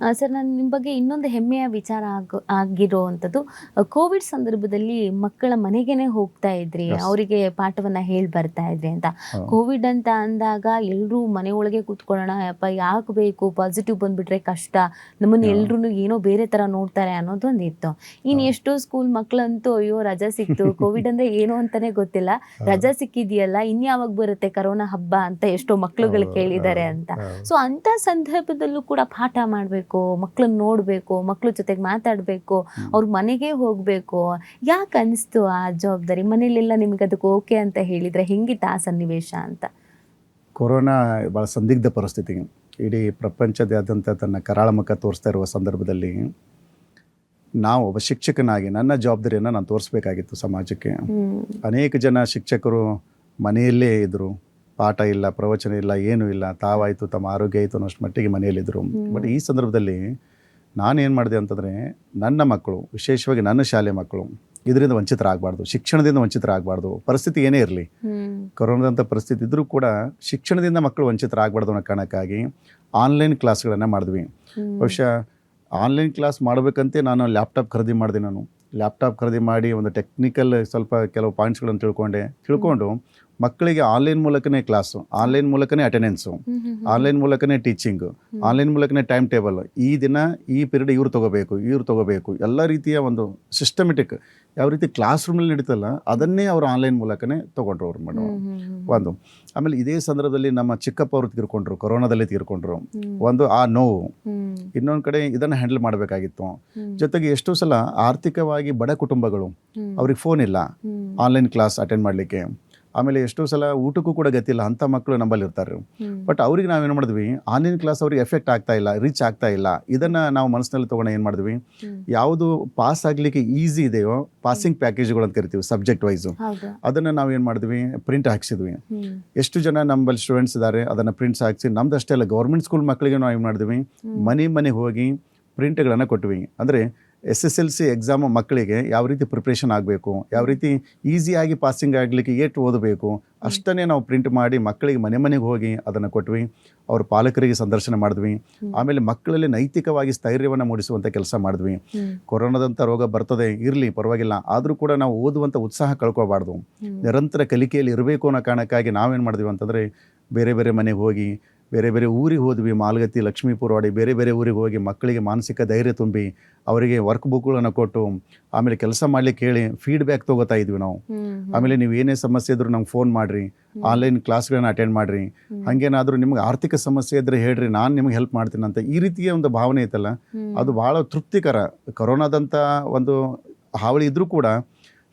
Sir ನಾನು ನಿಮ್ಮ ಬಗ್ಗೆ ಇನ್ನೊಂದು ಹೆಮ್ಮೆಯ ವಿಚಾರ ಆಗ ಆಗಿರುವಂಥದ್ದು ಕೋವಿಡ್ ಸಂದರ್ಭದಲ್ಲಿ ಮಕ್ಕಳ ಮನೆಗೇನೆ ಹೋಗ್ತಾ ಇದ್ರಿ ಅವರಿಗೆ ಪಾಠವನ್ನ ಹೇಳಿ ಬರ್ತಾ ಇದ್ರಿ ಅಂತ. ಕೋವಿಡ್ ಅಂತ ಅಂದಾಗ ಎಲ್ಲರೂ ಮನೆ ಒಳಗೆ ಕೂತ್ಕೊಳ್ಳೋಣ ಅಪ್ಪ ಯಾಕೆ ಬೇಕು? ಪಾಸಿಟಿವ್ ಬಂದ್ಬಿಟ್ರೆ ಕಷ್ಟ. ನಮ್ಮನ್ನು ಎಲ್ಲರೂ ಏನೋ ಬೇರೆ ತರ ನೋಡ್ತಾರೆ ಅನ್ನೋದೊಂದು ಇತ್ತು ಇನ್ನು. ಎಷ್ಟೋ ಸ್ಕೂಲ್ ಮಕ್ಕಳಂತೂ ಅಯ್ಯೋ ರಜಾ ಸಿಕ್ತು. ಕೋವಿಡ್ ಅಂದ್ರೆ ಏನು ಅಂತಾನೆ ಗೊತ್ತಿಲ್ಲ. ರಜಾ ಸಿಕ್ಕಿದೆಯಲ್ಲ ಇನ್ಯಾವಾಗ ಬರುತ್ತೆ ಕರೋನಾ ಹಬ್ಬ ಅಂತ ಎಷ್ಟೋ ಮಕ್ಕಳುಗಳು ಕೇಳಿದ್ದಾರೆ ಅಂತ. ಸೊ ಅಂತ ಸಂದರ್ಭದಲ್ಲೂ ಕೂಡ ಪಾಠ ಮಾಡಬೇಕು ಮಕ್ಕಳನ್ನ ನೋಡಬೇಕು ಮಕ್ಳ ಜೊತೆಗೆ ಮಾತಾಡಬೇಕು. ಅವ್ರ ಮನೆಗೆ ಹೋಗಬೇಕು. ಯಾಕೆ ಅನಿಸ್ತು ಆ ಜವಾಬ್ದಾರಿ? ಮನೇಲೆಲ್ಲ ನಿಮ್ಗೆ ಅದಕ್ಕೆ ಓಕೆ ಅಂತ ಹೇಳಿದರೆ ಹೆಂಗಿತ್ತು ಆ ಸನ್ನಿವೇಶ ಅಂತ? ಕೊರೋನಾ ಭಾಳ ಸಂದಿಗ್ಧ ಪರಿಸ್ಥಿತಿ. ಇಡೀ ಪ್ರಪಂಚದಾದ್ಯಂತ ತನ್ನ ಕರಾಳ ಮುಖ ತೋರಿಸ್ತಾ ಇರುವ ಸಂದರ್ಭದಲ್ಲಿ ನಾವು ಒಬ್ಬ ಶಿಕ್ಷಕನಾಗಿ ನನ್ನ ಜವಾಬ್ದಾರಿಯನ್ನು ನಾನು ತೋರಿಸ್ಬೇಕಾಗಿತ್ತು ಸಮಾಜಕ್ಕೆ. ಅನೇಕ ಜನ ಶಿಕ್ಷಕರು ಮನೆಯಲ್ಲೇ ಇದ್ದರು ಪಾಠ ಇಲ್ಲ ಪ್ರವಚನ ಇಲ್ಲ ಏನೂ ಇಲ್ಲ. ತಾವಾಯಿತು ತಮ್ಮ ಆರೋಗ್ಯ ಆಯಿತು ಅನ್ನೋಷ್ಟು ಮಟ್ಟಿಗೆ ಮನೆಯಲ್ಲಿದ್ದರು ಬಟ್ ಈ ಸಂದರ್ಭದಲ್ಲಿ ನಾನೇನು ಮಾಡಿದೆ ಅಂತಂದರೆ ನನ್ನ ಮಕ್ಕಳು ವಿಶೇಷವಾಗಿ ನನ್ನ ಶಾಲೆ ಮಕ್ಕಳು ಇದರಿಂದ ವಂಚಿತರಾಗಬಾರ್ದು ಶಿಕ್ಷಣದಿಂದ ವಂಚಿತರಾಗಬಾರ್ದು. ಪರಿಸ್ಥಿತಿ ಏನೇ ಇರಲಿ. ಕೊರೋನಾದಂಥ ಪರಿಸ್ಥಿತಿ ಇದ್ದರೂ ಕೂಡ ಶಿಕ್ಷಣದಿಂದ ಮಕ್ಕಳು ವಂಚಿತರಾಗಬಾರ್ದು ಅನ್ನೋ ಕಾರಣಕ್ಕಾಗಿ ಆನ್ಲೈನ್ ಕ್ಲಾಸ್ಗಳನ್ನು ಮಾಡಿದ್ವಿ. ಬಹುಶಃ ಆನ್ಲೈನ್ ಕ್ಲಾಸ್ ಮಾಡಬೇಕಂತೆ ನಾನು ಲ್ಯಾಪ್ಟಾಪ್ ಖರೀದಿ ಮಾಡಿದೆ ನಾನು. ಲ್ಯಾಪ್ಟಾಪ್ ಖರೀದಿ ಮಾಡಿ ಒಂದು ಟೆಕ್ನಿಕಲ್ ಸ್ವಲ್ಪ ಕೆಲವು ಪಾಯಿಂಟ್ಸ್ಗಳನ್ನು ತಿಳ್ಕೊಂಡೆ. ತಿಳ್ಕೊಂಡು ಮಕ್ಕಳಿಗೆ ಆನ್ಲೈನ್ ಮೂಲಕನೇ ಕ್ಲಾಸು ಆನ್ಲೈನ್ ಮೂಲಕನೇ ಅಟೆಂಡೆನ್ಸು. ಆನ್ಲೈನ್ ಮೂಲಕನೇ ಟೀಚಿಂಗು ಆನ್ಲೈನ್ ಮೂಲಕನೇ ಟೈಮ್ ಟೇಬಲ್ ಈ ದಿನ ಈ ಪೀರಿಯಡ್ ಇವ್ರು ತಗೋಬೇಕು ಇವ್ರು ತಗೋಬೇಕು. ಎಲ್ಲ ರೀತಿಯ ಒಂದು ಸಿಸ್ಟಮೆಟಿಕ್ ಯಾವ ರೀತಿ ಕ್ಲಾಸ್ ರೂಮಲ್ಲಿ ನಡೀತಲ್ಲ ಅದನ್ನೇ ಅವರು ಆನ್ಲೈನ್ ಮೂಲಕನೇ ತೊಗೊಂಡ್ರು ಅವ್ರು ಮೇಡಮ್. ಒಂದು. ಆಮೇಲೆ ಇದೇ ಸಂದರ್ಭದಲ್ಲಿ ನಮ್ಮ ಚಿಕ್ಕಪ್ಪ ಅವರು ತೀರ್ಕೊಂಡ್ರು ಕೊರೋನಾದಲ್ಲಿ ತೀರ್ಕೊಂಡ್ರು. ಒಂದು ಆ ನೋವು. ಇನ್ನೊಂದು ಕಡೆ ಇದನ್ನು ಹ್ಯಾಂಡಲ್ ಮಾಡಬೇಕಾಗಿತ್ತು. ಜೊತೆಗೆ ಎಷ್ಟೋ ಸಲ ಆರ್ಥಿಕವಾಗಿ ಬಡ ಕುಟುಂಬಗಳು. ಅವ್ರಿಗೆ ಫೋನ್ ಇಲ್ಲ. ಆನ್ಲೈನ್ ಕ್ಲಾಸ್ ಅಟೆಂಡ್ ಮಾಡಲಿಕ್ಕೆ. ಆಮೇಲೆ ಎಷ್ಟೋ ಸಲ ಊಟಕ್ಕೂ ಕೂಡ ಗತಿಲ್ಲ ಅಂಥ ಮಕ್ಕಳು ನಮ್ಮಲ್ಲಿ ಇರ್ತಾರೆ. ಬಟ್ ಅವ್ರಿಗೆ ನಾವೇನು ಮಾಡಿದ್ವಿ? ಆನ್ಲೈನ್ ಕ್ಲಾಸ್ ಅವ್ರಿಗೆ ಎಫೆಕ್ಟ್ ಆಗ್ತಾ ಇಲ್ಲ ರೀಚ್ ಆಗ್ತಾ ಇಲ್ಲ. ಇದನ್ನು ನಾವು ಮನಸ್ಸಿನಲ್ಲಿ ತೊಗೊಂಡು ಏನು ಮಾಡಿದ್ವಿ? ಯಾವುದು ಪಾಸ್ ಆಗಲಿಕ್ಕೆ ಈಸಿ ಇದೆಯೋ ಪಾಸಿಂಗ್ ಪ್ಯಾಕೇಜ್ಗಳು ಅಂತ ಕರಿತೀವಿ ಸಬ್ಜೆಕ್ಟ್ ವೈಸು ಅದನ್ನು ನಾವು ಏನು ಮಾಡಿದ್ವಿ? ಪ್ರಿಂಟ್ ಹಾಕ್ಸಿದ್ವಿ. ಎಷ್ಟು ಜನ ನಮ್ಮಲ್ಲಿ ಸ್ಟೂಡೆಂಟ್ಸ್ ಇದ್ದಾರೆ ಅದನ್ನು ಪ್ರಿಂಟ್ಸ್ ಹಾಕ್ಸಿ ನಮ್ದಷ್ಟೇ ಅಲ್ಲ ಗೌರ್ಮೆಂಟ್ ಸ್ಕೂಲ್ ಮಕ್ಕಳಿಗೆ ನಾವು ಏನು ಮಾಡಿದ್ವಿ. ಮನೆ ಮನೆಗೆ ಹೋಗಿ ಪ್ರಿಂಟ್ಗಳನ್ನು ಕೊಟ್ವಿ. ಅಂದರೆ S S L C exam ಮಕ್ಕಳಿಗೆ ಯಾವ ರೀತಿ ಪ್ರಿಪ್ರೇಷನ್ ಆಗಬೇಕು ಯಾವ ರೀತಿ ಈಸಿಯಾಗಿ ಪಾಸಿಂಗ್ ಆಗಲಿಕ್ಕೆ ಏಟು ಓದಬೇಕು ಅಷ್ಟನ್ನೇ ನಾವು ಪ್ರಿಂಟ್ ಮಾಡಿ ಮಕ್ಕಳಿಗೆ ಮನೆ ಮನೆಗೆ ಹೋಗಿ ಅದನ್ನು ಕೊಟ್ವಿ ಅವ್ರ ಪಾಲಕರಿಗೆ ಸಂದರ್ಶನ ಮಾಡಿದ್ವಿ ಆಮೇಲೆ ಮಕ್ಕಳಲ್ಲಿ ನೈತಿಕವಾಗಿ ಸ್ಥೈರ್ಯವನ್ನು ಮೂಡಿಸುವಂಥ ಕೆಲಸ ಮಾಡಿದ್ವಿ. ಕೊರೋನಾದಂಥ ರೋಗ ಬರ್ತದೆ ಇರಲಿ ಪರವಾಗಿಲ್ಲ ಆದರೂ ಕೂಡ ನಾವು ಓದುವಂಥ ಉತ್ಸಾಹ ಕಳ್ಕೋಬಾರ್ದು. ನಿರಂತರ ಕಲಿಕೆಯಲ್ಲಿ ಇರಬೇಕು ಅನ್ನೋ ಕಾರಣಕ್ಕಾಗಿ ನಾವೇನು ಮಾಡಿದ್ವಿ ಅಂತಂದರೆ ಬೇರೆ ಬೇರೆ ಮನೆಗೆ ಹೋಗಿ ಬೇರೆ ಬೇರೆ ಊರಿಗೆ ಹೋದ್ವಿ ಮಾಲ್ಗತ್ತಿ ಲಕ್ಷ್ಮೀಪುರ ವಾಡಿ ಬೇರೆ ಬೇರೆ ಊರಿಗೆ ಹೋಗಿ ಮಕ್ಕಳಿಗೆ ಮಾನಸಿಕ ಧೈರ್ಯ ತುಂಬಿ ಅವರಿಗೆ ವರ್ಕ್ ಬುಕ್ಗಳನ್ನು ಕೊಟ್ಟು ಆಮೇಲೆ ಕೆಲಸ ಮಾಡ್ಲಿಕ್ಕೆ ಹೇಳಿ ಫೀಡ್ಬ್ಯಾಕ್ ತೊಗೋತಾ ಇದ್ವಿ ನಾವು. ಆಮೇಲೆ ನೀವು ಏನೇ ಸಮಸ್ಯೆ ಇದ್ರೂ ನಮ್ಗೆ ಫೋನ್ ಮಾಡಿರಿ. ಆನ್ಲೈನ್ ಕ್ಲಾಸ್ಗಳನ್ನ ಅಟೆಂಡ್ ಮಾಡಿರಿ. ಹಂಗೇನಾದರೂ ಹಾಗೇನಾದರೂ ನಿಮ್ಗೆ ಆರ್ಥಿಕ ಸಮಸ್ಯೆ ಇದ್ದರೆ ಹೇಳ್ರಿ ನಾನು ನಿಮ್ಗೆ ಹೆಲ್ಪ್ ಮಾಡ್ತೀನಿ ಅಂತ ಈ ರೀತಿಯ ಒಂದು ಭಾವನೆ ಐತಲ್ಲ? ಅದು ಭಾಳ ತೃಪ್ತಿಕರ. ಕೊರೋನಾದಂಥ ಒಂದು ಹಾವಳಿ ಇದ್ದರೂ ಕೂಡ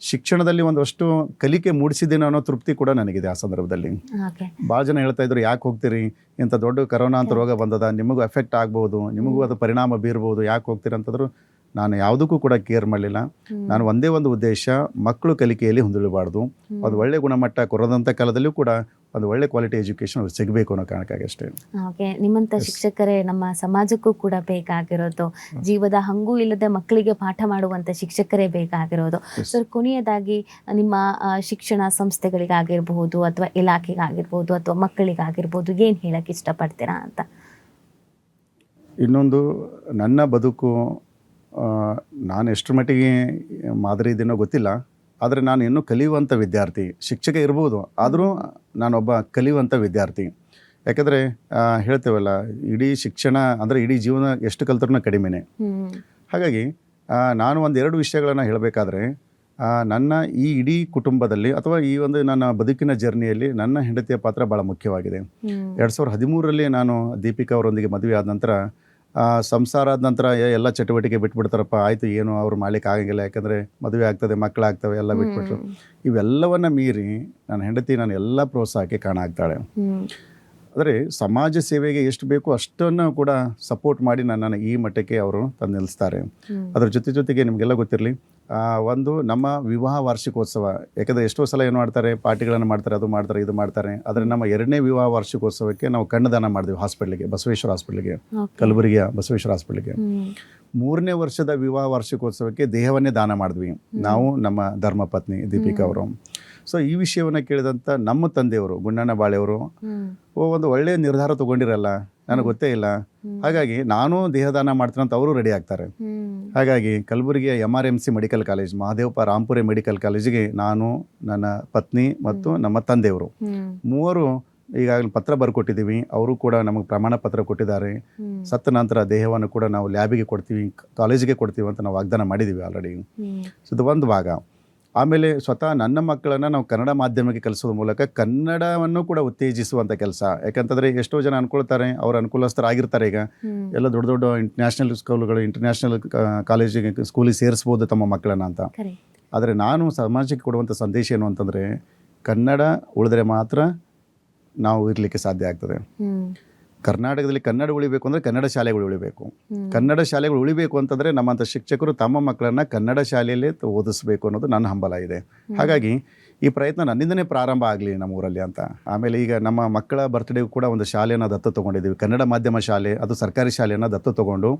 ಶಿಕ್ಷಣದಲ್ಲಿ ಒಂದಷ್ಟು ಕಲಿಕೆ ಮೂಡಿಸಿದ್ದೀನಿ ಅನ್ನೋ ತೃಪ್ತಿ ಕೂಡ ನನಗಿದೆ ಆ ಸಂದರ್ಭದಲ್ಲಿ. ಭಾಳ ಜನ ಹೇಳ್ತಾ ಇದ್ರು ಯಾಕೆ ಹೋಗ್ತೀರಿ? ಇಂಥ ದೊಡ್ಡ ಕರೋನಾ ಅಂತ ರೋಗ ಬಂದದ ನಿಮಗೂ ಎಫೆಕ್ಟ್ ಆಗ್ಬೋದು ನಿಮಗೂ ಅದು ಪರಿಣಾಮ ಬೀರ್ಬೋದು ಯಾಕೆ ಹೋಗ್ತೀರಿ? ಅಂತಂದ್ರು ನಾನು ಯಾವುದಕ್ಕೂ ಕೂಡ ಕೇರ್ ಮಾಡಲಿಲ್ಲ. ನಾನು ಒಂದೇ ಒಂದು ಉದ್ದೇಶ ಮಕ್ಕಳು ಕಲಿಕೆಯಲ್ಲಿ ಹೊಂದಿಳಬಾರ್ದು. ಅದು ಒಳ್ಳೆ ಗುಣಮಟ್ಟ ಕೊರೋದಂಥ ಕಾಲದಲ್ಲೂ ಕೂಡ ಒಂದು ಒಳ್ಳೆ ಕ್ವಾಲಿಟಿ ಎಜುಕೇಶನ್ ಅವ್ರಿಗೆ ಸಿಗಬೇಕು ಅನ್ನೋ ಕಾರಣಕ್ಕಾಗಿ ಅಷ್ಟೇ. ಓಕೆ ನಿಮ್ಮಂತ Yes. ಶಿಕ್ಷಕರೇ ನಮ್ಮ ಸಮಾಜಕ್ಕೂ ಕೂಡ ಬೇಕಾಗಿರೋದು ಜೀವದ ಹಂಗೂ ಇಲ್ಲದೆ ಮಕ್ಕಳಿಗೆ ಪಾಠ ಮಾಡುವಂಥ ಶಿಕ್ಷಕರೇ ಬೇಕಾಗಿರೋದು. ಸರ್ ಕೊನೆಯದಾಗಿ ನಿಮ್ಮ ಶಿಕ್ಷಣ ಸಂಸ್ಥೆಗಳಿಗಾಗಿರಬಹುದು ಅಥವಾ ಇಲಾಖೆಗಾಗಿರ್ಬೋದು ಅಥವಾ ಮಕ್ಕಳಿಗಾಗಿರ್ಬೋದು ಏನು ಹೇಳಕ್ಕೆ ಇಷ್ಟಪಡ್ತೀರಾ ಅಂತ? ಇನ್ನೊಂದು ನನ್ನ ಬದುಕು ನಾನು ಎಷ್ಟು ಮಟ್ಟಿಗೆ ಮಾದರಿ ಇದೇನೋ ಗೊತ್ತಿಲ್ಲ. ಆದರೆ ನಾನು ಇನ್ನೂ ಕಲಿಯುವಂಥ ವಿದ್ಯಾರ್ಥಿ ಶಿಕ್ಷಕ ಇರ್ಬೋದು ಆದರೂ ನಾನೊಬ್ಬ ಕಲಿಯುವಂಥ ವಿದ್ಯಾರ್ಥಿ. ಯಾಕಂದರೆ ಹೇಳ್ತೇವಲ್ಲ ಇಡೀ ಶಿಕ್ಷಣ ಅಂದರೆ ಇಡೀ ಜೀವನ ಎಷ್ಟು ಕಲ್ತ್ರೂ ಕಡಿಮೆನೇ. ಹಾಗಾಗಿ ನಾನು ಒಂದು ಎರಡು ವಿಷಯಗಳನ್ನು ಹೇಳಬೇಕಾದ್ರೆ ನನ್ನ ಈ ಇಡೀ ಕುಟುಂಬದಲ್ಲಿ ಅಥವಾ ಈ ಒಂದು ನನ್ನ ಬದುಕಿನ ಜರ್ನಿಯಲ್ಲಿ ನನ್ನ ಹೆಂಡತಿಯ ಪಾತ್ರ ಭಾಳ ಮುಖ್ಯವಾಗಿದೆ. ಎರಡು ಸಾವಿರದ ಹದಿಮೂರರಲ್ಲಿ ನಾನು ದೀಪಿಕಾ ಅವರೊಂದಿಗೆ ಮದುವೆ ಆದ ನಂತರ ಸಂಸಾರ ಆದ ನಂತರ ಎಲ್ಲ ಚಟುವಟಿಕೆ ಬಿಟ್ಬಿಡ್ತಾರಪ್ಪ. ಆಯಿತು ಏನು ಅವ್ರು ಮಾಡ್ಲಿಕ್ಕೆ ಆಗಂಗಿಲ್ಲ. ಯಾಕಂದರೆ ಮದುವೆ ಆಗ್ತದೆ ಮಕ್ಕಳಾಗ್ತವೆ ಎಲ್ಲ ಬಿಟ್ಬಿಟ್ರು. ಇವೆಲ್ಲವನ್ನು ಮೀರಿ ನನ್ನ ಹೆಂಡತಿ ನಾನು ಎಲ್ಲ ಪ್ರೋತ್ಸಾಹಕ್ಕೆ ಕಾಣ ಆಗ್ತಾಳೆ ಆದರೆ ಸಮಾಜ ಸೇವೆಗೆ ಎಷ್ಟು ಬೇಕೋ ಅಷ್ಟನ್ನು ಕೂಡ ಸಪೋರ್ಟ್ ಮಾಡಿ ನನ್ನನ್ನು ಈ ಮಟ್ಟಕ್ಕೆ ಅವರು ತಂದು ನಿಲ್ಲಿಸ್ತಾರೆ. ಅದ್ರ ಜೊತೆ ಜೊತೆಗೆ ನಿಮಗೆಲ್ಲ ಗೊತ್ತಿರಲಿ ಒಂದು ನಮ್ಮ ವಿವಾಹ ವಾರ್ಷಿಕೋತ್ಸವ. ಯಾಕಂದರೆ ಎಷ್ಟೋ ಸಲ ಏನು ಮಾಡ್ತಾರೆ ಪಾರ್ಟಿಗಳನ್ನು ಮಾಡ್ತಾರೆ ಅದು ಮಾಡ್ತಾರೆ ಇದು ಮಾಡ್ತಾರೆ. ಆದರೆ ನಮ್ಮ ಎರಡನೇ ವಿವಾಹ ವಾರ್ಷಿಕೋತ್ಸವಕ್ಕೆ ನಾವು ಕಣ್ಣದಾನ ಮಾಡಿದ್ವಿ ಹಾಸ್ಪಿಟ್ಲಿಗೆ ಬಸವೇಶ್ವರ ಹಾಸ್ಪಿಟ್ಲಿಗೆ. ಕಲಬುರಗಿಯ ಬಸವೇಶ್ವರ ಹಾಸ್ಪಿಟ್ಲಿಗೆ. ಮೂರನೇ ವರ್ಷದ ವಿವಾಹ ವಾರ್ಷಿಕೋತ್ಸವಕ್ಕೆ ದೇಹವನ್ನೇ ದಾನ ಮಾಡಿದ್ವಿ. ನಾವು ನಮ್ಮ ಧರ್ಮಪತ್ನಿ ದೀಪಿಕಾ ಅವರು. ಸೊ ಈ ವಿಷಯವನ್ನು ಕೇಳಿದಂಥ ನಮ್ಮ ತಂದೆಯವರು ಗುಂಡಣ್ಣ ಬಾಳೆಯವರು ಒಂದು ಒಳ್ಳೆಯ ನಿರ್ಧಾರ ತಗೊಂಡಿರಲ್ಲ? ನನಗೆ ಗೊತ್ತೇ ಇಲ್ಲ. ಹಾಗಾಗಿ ನಾನು ದೇಹದಾನ ಮಾಡ್ತೀನಿ ಅಂತ ಅವರು ರೆಡಿ ಆಗ್ತಾರೆ. ಹಾಗಾಗಿ ಕಲಬುರಗಿಯ M R M C medical college Mahadevappa Rampure medical ಕಾಲೇಜಿಗೆ ನಾನು ನನ್ನ ಪತ್ನಿ ಮತ್ತು ನಮ್ಮ ತಂದೆಯವರು ಮೂವರು ಈಗಾಗಲೇ ಪತ್ರ ಬರ್ಕೊಟ್ಟಿದ್ದೀವಿ. ಅವರು ಕೂಡ ನಮಗೆ ಪ್ರಮಾಣ ಪತ್ರ ಕೊಟ್ಟಿದ್ದಾರೆ. ಸತ್ತ ನಂತರ ದೇಹವನ್ನು ಕೂಡ ನಾವು ಲ್ಯಾಬಿಗೆ ಕೊಡ್ತೀವಿ ಕಾಲೇಜಿಗೆ ಕೊಡ್ತೀವಿ ಅಂತ ನಾವು ವಾಗ್ದಾನ ಮಾಡಿದ್ದೀವಿ ಆಲ್ರೆಡಿ ಸೊ ಇದು ಒಂದು ಭಾಗ. ಆಮೇಲೆ ಸ್ವತಃ ನನ್ನ ಮಕ್ಕಳನ್ನು ನಾವು ಕನ್ನಡ ಮಾಧ್ಯಮಕ್ಕೆ ಕಲಿಸೋದ್ರ ಮೂಲಕ ಕನ್ನಡವನ್ನು ಕೂಡ ಉತ್ತೇಜಿಸುವಂಥ ಕೆಲಸ. ಯಾಕಂತಂದರೆ ಎಷ್ಟೋ ಜನ ಅನ್ಕೊಳ್ತಾರೆ ಅವ್ರು ಅನುಕೂಲಸ್ಥರಾಗಿರ್ತಾರೆ ಈಗ. ಎಲ್ಲ ದೊಡ್ಡ ದೊಡ್ಡ ಇಂಟರ್ನ್ಯಾಷನಲ್ ಸ್ಕೂಲ್ಗಳು ಇಂಟರ್ನ್ಯಾಷನಲ್ ಕಾಲೇಜಿಗೆ ಸ್ಕೂಲಿಗೆ ಸೇರಿಸ್ಬೋದು ತಮ್ಮ ಮಕ್ಕಳನ್ನ ಅಂತ. ಆದರೆ ನಾನು ಸಮಾಜಕ್ಕೆ ಕೊಡುವಂಥ ಸಂದೇಶ ಏನು ಅಂತಂದರೆ ಕನ್ನಡ ಉಳಿದ್ರೆ ಮಾತ್ರ ನಾವು ಇರಲಿಕ್ಕೆ ಸಾಧ್ಯ ಆಗ್ತದೆ. ಕರ್ನಾಟಕದಲ್ಲಿ ಕನ್ನಡ ಉಳಿಬೇಕು ಅಂದರೆ ಕನ್ನಡ ಶಾಲೆಗಳು ಉಳಿಬೇಕು. ಕನ್ನಡ ಶಾಲೆಗಳು ಉಳಿಬೇಕು ಅಂತಂದರೆ ನಮ್ಮಂಥ ಶಿಕ್ಷಕರು ತಮ್ಮ ಮಕ್ಕಳನ್ನು ಕನ್ನಡ ಶಾಲೆಯಲ್ಲೇ ಓದಿಸ್ಬೇಕು ಅನ್ನೋದು ನನ್ನ ಹಂಬಲ ಇದೆ. ಹಾಗಾಗಿ ಈ ಪ್ರಯತ್ನ ನನ್ನಿಂದನೇ ಪ್ರಾರಂಭ ಆಗಲಿ ನಮ್ಮ ಊರಲ್ಲಿ ಅಂತ. ಆಮೇಲೆ ಈಗ ನಮ್ಮ ಮಕ್ಕಳ ಬರ್ತ್ಡೇಗೂ ಕೂಡ ಒಂದು ಶಾಲೆಯನ್ನು ದತ್ತು ತೊಗೊಂಡಿದ್ದೀವಿ. ಕನ್ನಡ ಮಾಧ್ಯಮ ಶಾಲೆ ಅದು ಸರ್ಕಾರಿ ಶಾಲೆಯನ್ನು ದತ್ತು ತೊಗೊಂಡು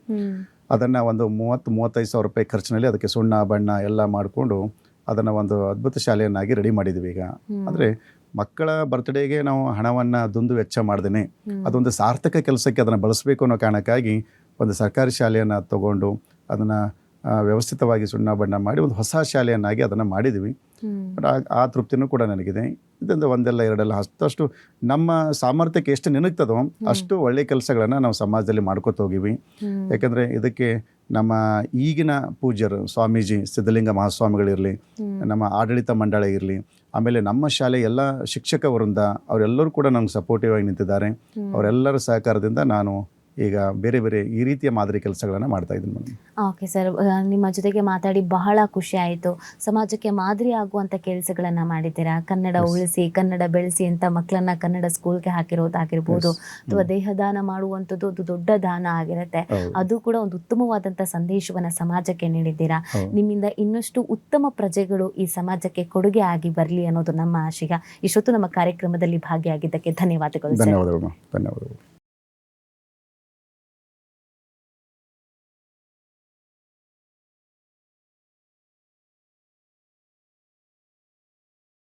ಅದನ್ನು ಒಂದು ಮೂವತ್ತು ಮೂವತ್ತೈದು ಸಾವಿರ ರೂಪಾಯಿ ಖರ್ಚಿನಲ್ಲಿ ಅದಕ್ಕೆ ಸುಣ್ಣ ಬಣ್ಣ ಎಲ್ಲ ಮಾಡಿಕೊಂಡು ಅದನ್ನು ಒಂದು ಅದ್ಭುತ ಶಾಲೆಯನ್ನಾಗಿ ರೆಡಿ ಮಾಡಿದ್ವಿ ಈಗ. ಅಂದರೆ ಮಕ್ಕಳ ಬರ್ತ್ಡೇಗೆ ನಾವು ಹಣವನ್ನು ಅದೊಂದು ವೆಚ್ಚ ಮಾಡ್ದೇನೆ. ಅದೊಂದು ಸಾರ್ಥಕ ಕೆಲಸಕ್ಕೆ ಅದನ್ನು ಬಳಸಬೇಕು ಅನ್ನೋ ಕಾರಣಕ್ಕಾಗಿ ಒಂದು ಸರ್ಕಾರಿ ಶಾಲೆಯನ್ನು ತಗೊಂಡು ಅದನ್ನು ವ್ಯವಸ್ಥಿತವಾಗಿ ಸುಣ್ಣ ಬಣ್ಣ ಮಾಡಿ ಒಂದು ಹೊಸ ಶಾಲೆಯನ್ನಾಗಿ ಅದನ್ನು ಮಾಡಿದ್ವಿ. ಬಟ್ ಆ ತೃಪ್ತಿನೂ ಕೂಡ ನನಗಿದೆ. ಇದರಿಂದ ಒಂದೆಲ್ಲ ಎರಡೆಲ್ಲ ಅಷ್ಟಷ್ಟು ನಮ್ಮ ಸಾಮರ್ಥ್ಯಕ್ಕೆ ಎಷ್ಟು ನೆನಗ್ತದೋ ಅಷ್ಟು ಒಳ್ಳೆ ಕೆಲಸಗಳನ್ನು ನಾವು ಸಮಾಜದಲ್ಲಿ ಮಾಡ್ಕೋತ ಹೋಗಿವಿ. ಯಾಕಂದರೆ ಇದಕ್ಕೆ ನಮ್ಮ ಈಗಿನ ಪೂಜ್ಯರು ಸ್ವಾಮೀಜಿ ಸಿದ್ಧಲಿಂಗ ಮಹಾಸ್ವಾಮಿಗಳಿರಲಿ. ನಮ್ಮ ಆಡಳಿತ ಮಂಡಳ ಇರಲಿ ಆಮೇಲೆ ನಮ್ಮ ಶಾಲೆ ಎಲ್ಲ ಶಿಕ್ಷಕ ವೃಂದ ಅವರೆಲ್ಲರೂ ಕೂಡ ನನಗೆ ಸಪೋರ್ಟಿವ್ ಆಗಿ ನಿಂತಿದ್ದಾರೆ. ಅವರೆಲ್ಲರ ಸಹಕಾರದಿಂದ ನಾನು ಈಗ ಬೇರೆ ಬೇರೆ ಈ ರೀತಿಯ ಮಾದರಿ ಕೆಲಸಗಳನ್ನು ಮಾಡ್ತಾ ಇದ್ದೀನಿ ಮೇಡಮ್. ಓಕೆ ಸರ್ ನಿಮ್ಮ ಜೊತೆಗೆ ಮಾತಾಡಿ ಬಹಳ ಖುಷಿ ಆಯಿತು. ಸಮಾಜಕ್ಕೆ ಮಾದರಿ ಆಗುವಂಥ ಕೆಲಸಗಳನ್ನು ಮಾಡಿದ್ದೀರಾ? ಕನ್ನಡ ಉಳಿಸಿ ಕನ್ನಡ ಬೆಳೆಸಿ ಅಂತ ಮಕ್ಕಳನ್ನ ಕನ್ನಡ ಸ್ಕೂಲ್ಗೆ ಹಾಕಿರೋದಾಗಿರ್ಬೋದು ಅಥವಾ ದೇಹದಾನ ಮಾಡುವಂಥದ್ದು ಒಂದು ದೊಡ್ಡ ದಾನ ಆಗಿರುತ್ತೆ. ಅದು ಕೂಡ ಒಂದು ಉತ್ತಮವಾದಂಥ ಸಂದೇಶವನ್ನ ಸಮಾಜಕ್ಕೆ ನೀಡಿದ್ದೀರಾ? ನಿಮ್ಮಿಂದ ಇನ್ನಷ್ಟು ಉತ್ತಮ ಪ್ರಜೆಗಳು ಈ ಸಮಾಜಕ್ಕೆ ಕೊಡುಗೆ ಆಗಿ ಬರಲಿ ಅನ್ನೋದು ನಮ್ಮ ಆಶಯ. ಇಷ್ಟೊತ್ತು ನಮ್ಮ ಕಾರ್ಯಕ್ರಮದಲ್ಲಿ ಭಾಗಿಯಾಗಿದ್ದಕ್ಕೆ ಧನ್ಯವಾದಗಳು ಸರ್. ಧನ್ಯವಾದಗಳು ಧನ್ಯವಾದಗಳು.